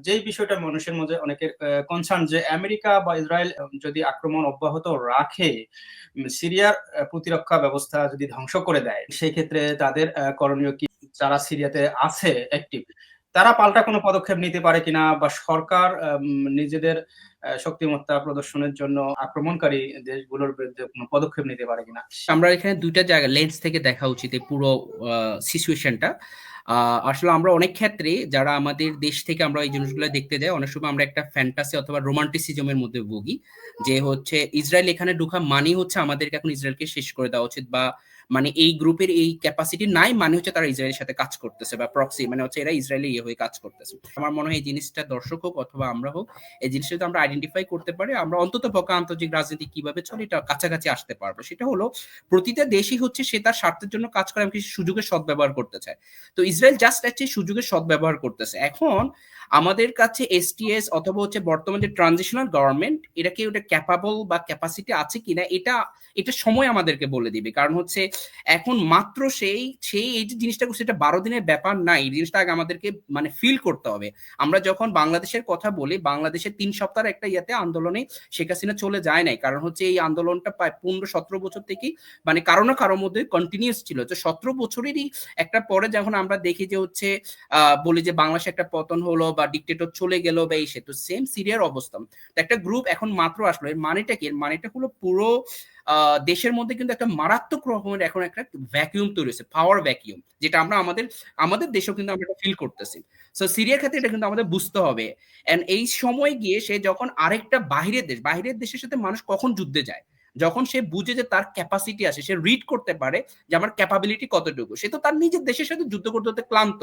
যেই বিষয়টা মানুষের মধ্যে অনেকের কনসার্ন যে আমেরিকা বা ইসরায়েল যদি আক্রমণ অব্যাহত রাখে সিরিয়ার প্রতিরক্ষা ব্যবস্থা যদি ধ্বংস করে দেয় সেই ক্ষেত্রে তাদের করণীয় কি? যারা সিরিয়াতে আছে অ্যাক্টিভ তারা পাল্টা কোনো পদক্ষেপ নিতে পারে কিনা বা সরকার নিজেদের শক্তিমত্তা প্রদর্শনের জন্য আক্রমণকারী দেশগুলোর বিরুদ্ধে কোনো পদক্ষেপ নিতে পারে কিনা? আমরা এখানে দুইটা জায়গা লেন্স থেকে দেখা উচিত পুরো সিচুয়েশনটা আসলে আমরা অনেক ক্ষেত্রে যারা আমাদের দেশ থেকে আমরা এই জিনিসগুলো দেখতে যাই, অনেক সময় আমরা একটা ফ্যান্টাসি অথবা রোমান্টিসিজমের মধ্যে ভুগি যে হচ্ছে, ইসরায়েল এখানে ঢুকা মানেই হচ্ছে আমাদেরকে এখন ইসরায়েলকে শেষ করে দেওয়া উচিত বা মানে এই গ্রুপের এই ক্যাপাসিটি নাই মানে হচ্ছে তারা ইসরায়েলের সাথে কাজ করতেছে বা প্রক্সি মানে হচ্ছে এরা ইসরায়েলে ইয়ে হয়ে কাজ করতেছে। আমার মনে হয় এই জিনিসটা দর্শক হোক অথবা আমরা হোক, এই জিনিসটা আমরা আইডেন্টিফাই করতে পারি, আমরা অন্তত পক্ষে আন্তর্জাতিক রাজনীতি কীভাবে চলে এটা কাছাকাছি আসতে পারব। সেটা হলো, প্রতিটা দেশই হচ্ছে সে তার স্বার্থের জন্য কাজ করে এমনকি সুযোগের সদ্ব্যবহার করতে চায়। তো ইসরায়েল জাস্ট একটা সুযোগের সদ্ব্যবহার করতেছে। এখন আমাদের কাছে এসটিএস অথবা হচ্ছে বর্তমান যে ট্রানজিশনাল গভর্নমেন্ট এটা কি ওটা ক্যাপাবল বা ক্যাপাসিটি আছে কিনা, এটা এটা সময় আমাদেরকে বলে দিবে। কারণ হচ্ছে এখন মাত্র সেই সেই এই যে জিনিসটা সেটা বারো দিনের ব্যাপার নাই। এই জিনিসটা আগে আমাদেরকে মানে ফিল করতে হবে। আমরা যখন বাংলাদেশের কথা বলি, বাংলাদেশের তিন সপ্তাহের একটা ইয়াতে আন্দোলনে শেখ হাসিনা চলে যায় নাই। কারণ হচ্ছে এই আন্দোলনটা প্রায় পনেরো, সতেরো বছর থেকেই মানে কারও না কারোর মধ্যে কন্টিনিউস ছিল। তো সতেরো বছরেরই একটা পরে যখন আমরা দেখি যে হচ্ছে বলি যে বাংলাদেশে একটা পতন হলো বা ডিকটেটর চলে গেল বা এই সে, তো সেম সিরিয়ার অবস্থা। একটা গ্রুপ এখন মাত্র আসলো। এর মানেটা কি? এর মানেটা হলো পুরো দেশের মধ্যে কিন্তু একটা মারাত্মক রকমের এখন একটা ভ্যাকিউম তৈরি হয়েছে পাওয়ার ভ্যাকিউম যেটা আমরা আমাদের আমাদের দেশেও কিন্তু আমরা ফিল করতেছি। সো সিরিয়ার ক্ষেত্রে এটা কিন্তু আমাদের বুঝতে হবে। এন্ড এই সময় গিয়ে সে যখন আরেকটা বাহিরের দেশ, বাহিরের দেশের সাথে মানুষ কখন যুদ্ধে যায়? যখন সে বুঝে যে তার ক্যাপাসিটি আছে, সে রিড করতে পারে যে আমার ক্যাপাবিলিটি কতটুকু। সে তো তার নিজের দেশের সাথে যুদ্ধ করতে করতে ক্লান্ত।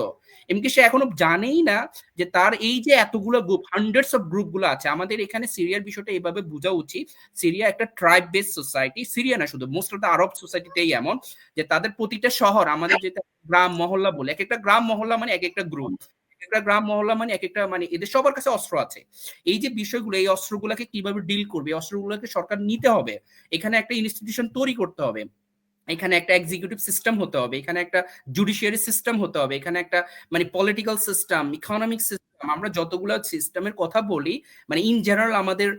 এমনকি সে এখনও জানেই না যে তার এই যে এতগুলো গ্রুপ হান্ড্রেডস অফ গ্রুপগুলো আছে, আমাদের এখানে সিরিয়ার বিষয়টা এইভাবে বোঝা উচিত। সিরিয়া একটা ট্রাইব বেস সোসাইটি সিরিয়া না শুধু মোস্ট অফ দ্য আরব সোসাইটিটাই এমন যে তাদের প্রতিটা শহর, আমাদের যেটা গ্রাম, মহল্লা বলে, এক একটা গ্রাম, মহল্লা মানে এক একটা গ্রুপ একটা গ্রাম মহল্লা মানে এক একটা মানে এদের সবার কাছে অস্ত্র আছে। এই যে বিষয়গুলো, এই অস্ত্রগুলোকে কীভাবে ডিল করবে? অস্ত্রগুলোকে সরকার নিতে হবে। এখানে একটা ইনস্টিটিউশন তৈরি করতে হবে। এখানে একটা এক্সিকিউটিভ সিস্টেম হতে হবে। এখানে একটা জুডিশিয়ারি সিস্টেম হতে হবে। এখানে একটা মানে পলিটিক্যাল সিস্টেম ইকোনমিক সিস্টেম আমরা যতগুলো সিস্টেমের কথা বলি মানে ইন জেনারেল আমাদের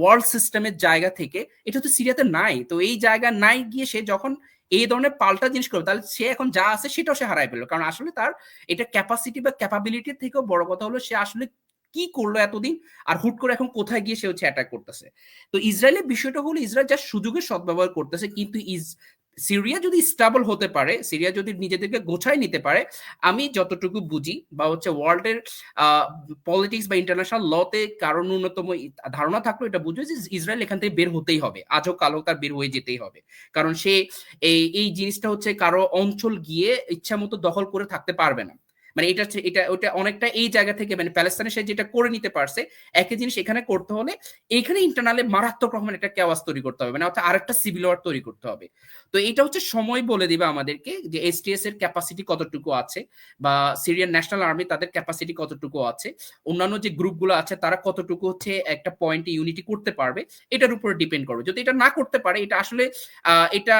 ওয়ার্ল্ড সিস্টেমের জায়গা থেকে, এটা তো সিরিয়াতে নাই। তো এই জায়গা নাই গিয়ে সে যখন এই ধরনের পাল্টা জিনিস করবে তাহলে সে এখন যা আছে সেটাও সে হারাই ফেলল। কারণ আসলে তার এটা ক্যাপাসিটি বা ক্যাপাবিলিটির থেকেও বড় কথা হলো, সে আসলে কি করল এতদিন আর হুট করে এখন কোথায় গিয়ে সে হচ্ছে অ্যাটাক করতেছে। তো ইসরায়েলের বিষয়টা হলো, ইসরায়েল যা সুযোগের সদ্ব্যবহার করতেছে, কিন্তু সিরিয়া যদি স্টাবল হতে পারে, সিরিয়া যদি নিজেদেরকে গোছায় নিতে পারে, আমি যতটুকু বুঝি বা হচ্ছে ওয়ার্ল্ডের পলিটিক্স বা ইন্টারন্যাশনাল লতে কারও ন্যূনতম ধারণা থাকল এটা বুঝবে যে ইসরায়েল এখান থেকে বের হতেই হবে। আজও কালো তার বের হয়ে যেতেই হবে। কারণ সে এই এই জিনিসটা হচ্ছে কারও অঞ্চল গিয়ে ইচ্ছা মতো দখল করে থাকতে পারবে না। মানে এটা এটা, ওটা অনেকটা এই জায়গা থেকে মানে প্যালেস্তানে সে যেটা করে নিতে পারছে, একই জিনিস এখানে করতে হলে এখানে ইন্টারনালে মারাত্মক রকমের একটা কেওয়াজ তৈরি করতে হবে মানে অর্থাৎ আরেকটা সিভিল ওয়ার তৈরি করতে হবে। তো এটা হচ্ছে সময় বলে দিবে আমাদেরকে যে এসটিএস এর ক্যাপাসিটি কতটুকু আছে বা সিরিয়ান ন্যাশনাল আর্মি তাদের ক্যাপাসিটি কতটুকু আছে, অন্যান্য যে গ্রুপগুলো আছে তারা কতটুকু হচ্ছে একটা পয়েন্টে ইউনিটি করতে পারবে, এটার উপরে ডিপেন্ড করবে। যদি এটা না করতে পারে, এটা আসলে এটা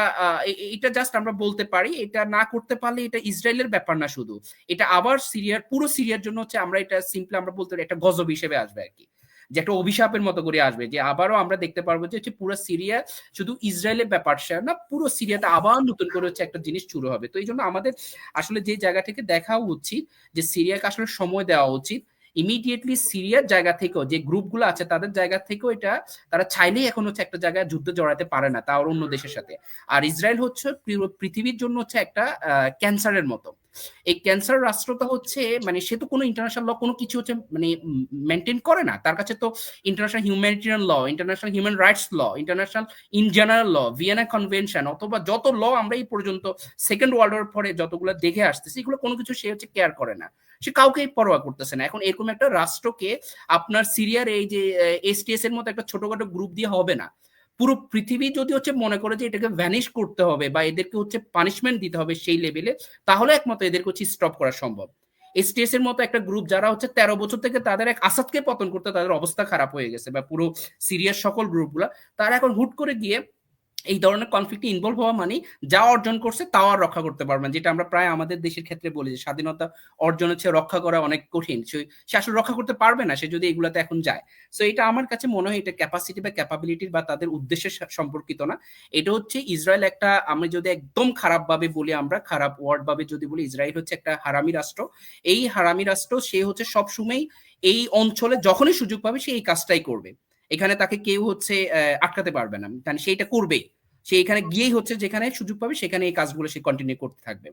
এটা জাস্ট আমরা বলতে পারি, এটা না করতে পারলে এটা ইসরায়েলের ব্যাপার না শুধু, এটা আবার সিরিয়ার পুরো সিরিয়ার জন্য হচ্ছে আমরা এটা সিম্পলি আমরা বলতে পারি একটা গজব হিসেবে আসবে আর কি। যে একটা অভিশাপের মতো করে আসবে যে আবারও আমরা দেখতে পারব যে হচ্ছে পুরো সিরিয়া শুধু ইসরায়েলের ব্যাপার না পুরো সিরিয়াতে আবার নতুন করে হচ্ছে একটা জিনিস শুরু হবে। তো এই জন্য আমাদের আসলে যে জায়গা থেকে দেখা উচিত যে সিরিয়াকে আসলে সময় দেওয়া উচিত ইমিডিয়েটলি সিরিয়ার জায়গা থেকেও যে গ্রুপগুলো আছে তাদের জায়গা থেকেও এটা তারা চাইলেই এখন হচ্ছে একটা জায়গায় যুদ্ধ জড়াতে পারে না তাও অন্য দেশের সাথে। আর ইসরায়েল হচ্ছে পৃথিবীর জন্য হচ্ছে একটা ক্যান্সারের মতো। এই ক্যান্সার রাষ্ট্রটা হচ্ছে মানে সে তো কোনো ইন্টারন্যাশনাল ল কোনো কিছু হচ্ছে মানে মেনটেন করে না। তার কাছে তো international humanitarian law international human rights law international in general law Vienna convention অথবা যত ল আমরা এই পর্যন্ত সেকেন্ড ওয়ার্ল্ড ওয়ার পরে যতগুলো দেখে আসতেছি, এগুলো কোনো কিছু সে হচ্ছে কেয়ার করে না। সে কাউকেই পরোয়া করতেছে না। এখন এরকম একটা রাষ্ট্রকে আপনার সিরিয়ার এই যে এসটিএস এর মতো একটা ছোটখাটো গ্রুপ দিয়ে হবে না। পুরো পৃথিবী যদি হচ্ছে মনে করে যে এটাকে ভ্যানিশ করতে হবে বা এদেরকে হচ্ছে পানিশমেন্ট দিতে হবে সেই লেভেলে তাহলে একমাত্র এদেরকে হচ্ছে স্টপ করা সম্ভব। এসটিএস এর মতো একটা গ্রুপ যারা হচ্ছে তেরো বছর থেকে তাদের এক আসাদকে পতন করতে তাদের অবস্থা খারাপ হয়ে গেছে বা পুরো সিরিয়ার সকল গ্রুপগুলা তারা এখন হুট করে গিয়ে এই ধরনের কনফ্লিক্টে ইনভলভ হওয়া মানে যা অর্জন করছে তাও আর রক্ষা করতে পারবে না, যেটা আমরা প্রায় আমাদের দেশের ক্ষেত্রে বলি যে স্বাধীনতা অর্জন হচ্ছে রক্ষা করা অনেক কঠিন। সে আসলে রক্ষা করতে পারবে না, সে যদি এগুলাতে এখন যায়। সো এটা আমার কাছে মনে হয় এটা ক্যাপাসিটি বা ক্যাপাবিলিটির বা তাদের উদ্দেশ্যের সম্পর্কিত না। এটা হচ্ছে ইসরায়েল একটা, আমি যদি একদম খারাপভাবে বলি আমরা, খারাপ ওয়ার্ড ভাবে যদি বলি, ইসরায়েল হচ্ছে একটা হারামি রাষ্ট্র। এই হারামি রাষ্ট্র সে হচ্ছে সবসময় এই অঞ্চলে যখনই সুযোগ পাবে সে এই কাজটাই করবে। এখানে তাকে কেউ হচ্ছে আটকাতে পারবে না। সেইটা করবেই সে এখানে গিয়েই হচ্ছে যেখানে সুযোগ পাবে, সেখানে এই কাজগুলো সে কন্টিনিউ করতে থাকবে।